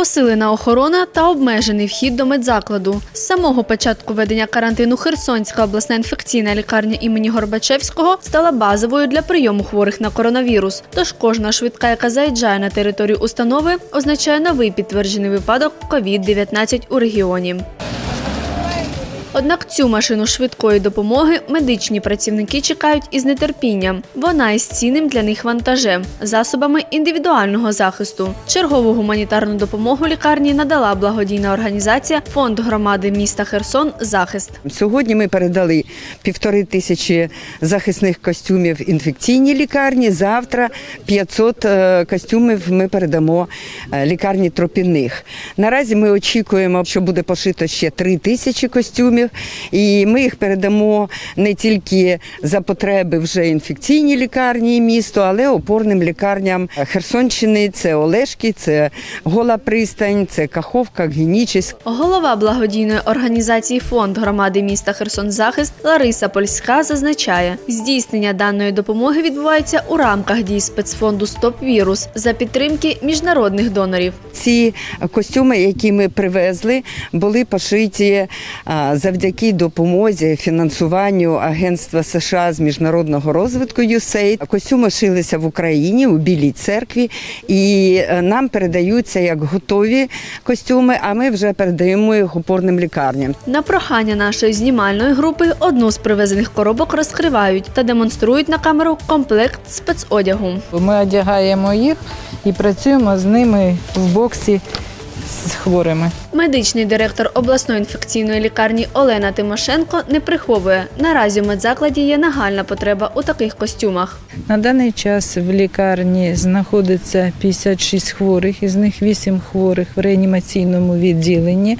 Посилена охорона та обмежений вхід до медзакладу. З самого початку ведення карантину Херсонська обласна інфекційна лікарня імені Горбачевського стала базовою для прийому хворих на коронавірус. Тож кожна швидка, яка заїжджає на територію установи, означає новий підтверджений випадок COVID-19 у регіоні. Однак цю машину швидкої допомоги медичні працівники чекають із нетерпінням. Вона із цінним для них вантажем, засобами індивідуального захисту. Чергову гуманітарну допомогу лікарні надала благодійна організація Фонд громади міста Херсон Захист. Сьогодні ми передали півтори тисячі захисних костюмів інфекційній лікарні. Завтра 500 е, костюмів ми передамо е, лікарні тропінних. Наразі ми очікуємо, що буде пошито ще 3 тисячі костюмів, і ми їх передамо не тільки за потреби вже інфекційній лікарні місту, але опорним лікарням Херсонщини. Це Олешки, це Гола Пристань, це Каховка, Генічеськ. Голова благодійної організації Фонд громади міста Херсон Захист Лариса Польська зазначає, здійснення даної допомоги відбувається у рамках дій спецфонду Стоп вірус за підтримки міжнародних донорів. Ці костюми, які ми привезли, були пошиті а, завдяки допомозі фінансуванню Агентства США з міжнародного розвитку USAID. Костюми шилися в Україні у Білій церкві, і е, нам передаються як готові костюми. А ми вже передаємо їх опорним лікарням. На прохання нашої знімальної групи одну з привезених коробок розкривають та демонструють на камеру комплект спецодягу. Ми одягаємо їх і працюємо з ними в боксі з хворими. Медичний директор обласної інфекційної лікарні Олена Тимошенко не приховує. Наразі в медзакладі є нагальна потреба у таких костюмах. На даний час в лікарні знаходиться 56 хворих, із них 8 хворих в реанімаційному відділенні,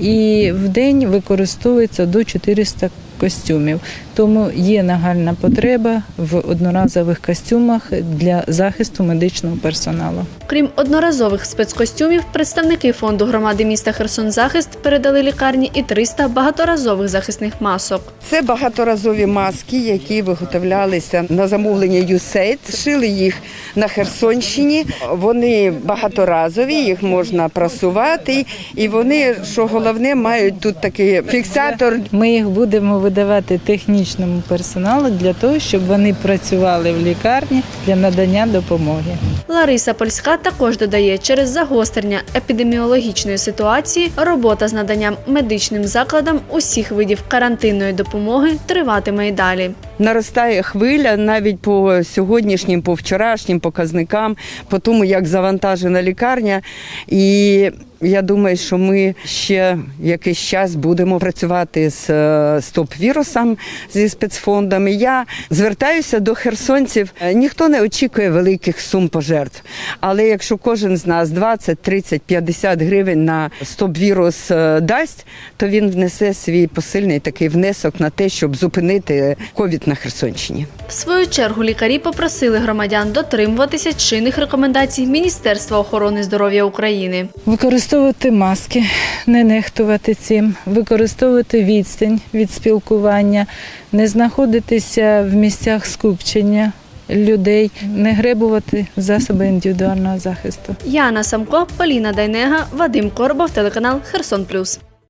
і в день використовується до 400 костюмів. Тому є нагальна потреба в одноразових костюмах для захисту медичного персоналу. Крім одноразових спецкостюмів, представники фонду громади міста Херсон Захист передали лікарні і 300 багаторазових захисних масок. Це багаторазові маски, які виготовлялися на замовлення USAID. Шили їх на Херсонщині. Вони багаторазові, їх можна прасувати, і вони, що головне, мають тут такий фіксатор Ми їх будемо видавати технічному персоналу для того, щоб вони працювали в лікарні для надання допомоги. Лариса Польська також додає, через загострення епідеміологічної ситуації робота з наданням медичним закладам усіх видів карантинної допомоги триватиме й далі. наростає хвиля навіть по сьогоднішнім, по вчорашнім показникам, по тому, як завантажена лікарня. І я думаю, що ми ще якийсь час будемо працювати з е, стоп-вірусом зі спецфондами. Я звертаюся до херсонців. Е, Ніхто не очікує великих сум пожертв. Але якщо кожен з нас 20, 30, 50 гривень на стоп-вірус е, дасть, то він внесе свій посильний такий внесок на те, щоб зупинити ковід на Херсонщині. В свою чергу лікарі попросили громадян дотримуватися чинних рекомендацій Міністерства охорони здоров'я України. Використовувати маски, не нехтувати цим, використовувати відстань від спілкування, не знаходитися в місцях скупчення людей, не гребувати засоби індивідуального захисту. Яна Самко, Поліна Дайнега, Вадим Корбов, телеканал Херсон Плюс.